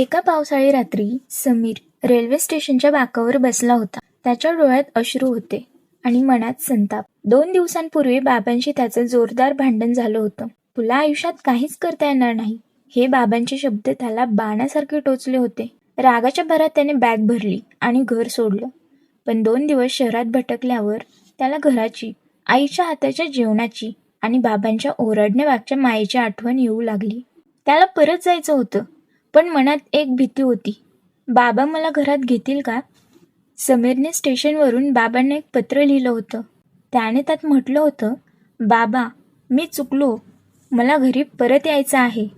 एका पावसाळी रात्री समीर रेल्वे स्टेशनच्या बाकावर बसला होता. त्याच्या डोळ्यात अश्रू होते आणि मनात संताप. दोन दिवसांपूर्वी बाबांशी त्याचं जोरदार भांडण झालं होतं. तुला आयुष्यात काहीच करता येणार नाही. हे बाबांचे शब्द त्याला बाणासारखे टोचले होते. रागाच्या भरात त्याने बॅग भरली आणि घर सोडलं. पण दोन दिवस शहरात भटकल्यावर त्याला घराची आईच्या हाताच्या जेवणाची आणि बाबांच्या ओरडण्यामागच्या मायेची आठवण येऊ लागली. त्याला परत जायचं होतं. पण मनात एक भीती होती. बाबा मला घरात घेतील का? समीरने स्टेशनवरून बाबांना एक पत्र लिहिलं होतं. त्याने त्यात म्हटलं होतं बाबा मी चुकलो. मला घरी परत यायचं आहे.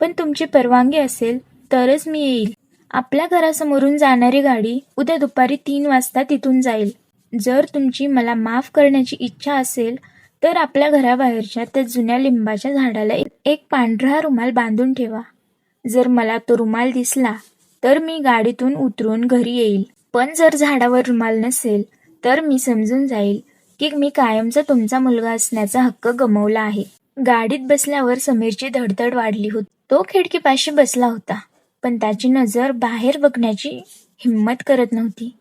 पण तुमची परवानगी असेल तरच मी येईल. आपल्या घरासमोरून जाणारी गाडी उद्या दुपारी तीन वाजता तिथून जाईल. जर तुमची मला माफ करण्याची इच्छा असेल तर आपल्या घराबाहेरच्या त्या जुन्या लिंबाच्या झाडाला एक- एक पांढरा रुमाल बांधून ठेवा. जर मला तो रुमाल दिसला तर मी गाडीतून उतरून घरी येईल. पण जर झाडावर रुमाल नसेल तर मी समजून जाईल की मी कायमचा तुमचा मुलगा असण्याचा हक्क गमावला आहे. गाडीत बसल्यावर समीरची धडधड वाढली होती. तो खिडकीपाशी बसला होता पण त्याची नजर बाहेर बघण्याची हिंमत करत नव्हती.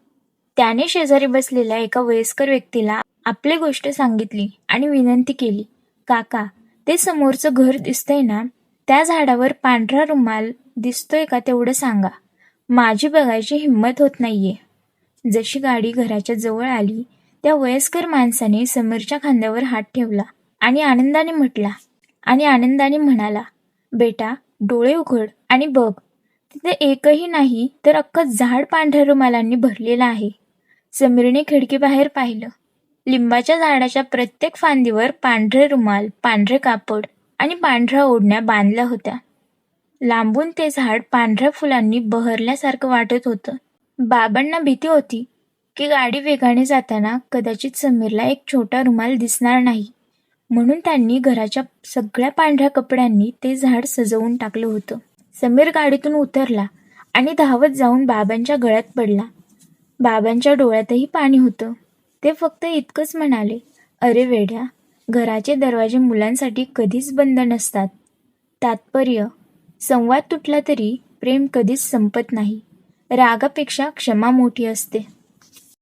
त्याने शेजारी बसलेल्या एका वयस्कर व्यक्तीला आपली गोष्ट सांगितली आणि विनंती केली काका ते समोरचं घर दिसतंय ना त्या झाडावर पांढरा रुमाल दिसतोय का तेवढं सांगा. माझी बघायची हिंमत होत नाहीये. जशी गाडी घराच्या जवळ आली त्या वयस्कर माणसाने समीरच्या खांद्यावर हात ठेवला आणि आनंदाने म्हटला आणि आनंदाने म्हणाला बेटा डोळे उघड आणि बघ. तिथे एकही नाही तर अख्खं झाड पांढऱ्या रुमालांनी भरलेलं आहे. समीरने खिडकीबाहेर पाहिलं. लिंबाच्या झाडाच्या प्रत्येक फांदीवर पांढरे रुमाल पांढरे कापड आणि पांढऱ्या ओढण्या बांधल्या होत्या. लांबून ते झाड पांढऱ्या फुलांनी बहरल्यासारखं वाटत होतं. बाबांना भीती होती की गाडी वेगाने जाताना कदाचित समीरला एक छोटा रुमाल दिसणार नाही. म्हणून त्यांनी घराच्या सगळ्या पांढऱ्या कपड्यांनी ते झाड सजवून टाकलं होतं. समीर गाडीतून उतरला आणि धावत जाऊन बाबांच्या गळ्यात पडला. बाबांच्या डोळ्यातही पाणी होतं. ते फक्त इतकंच म्हणाले अरे वेड्या घराचे दरवाजे मुलांसाठी कधीच बंद नसतात. तात्पर्य संवाद तुटला तरी प्रेम कधीच संपत नाही. रागापेक्षा क्षमा मोठी असते.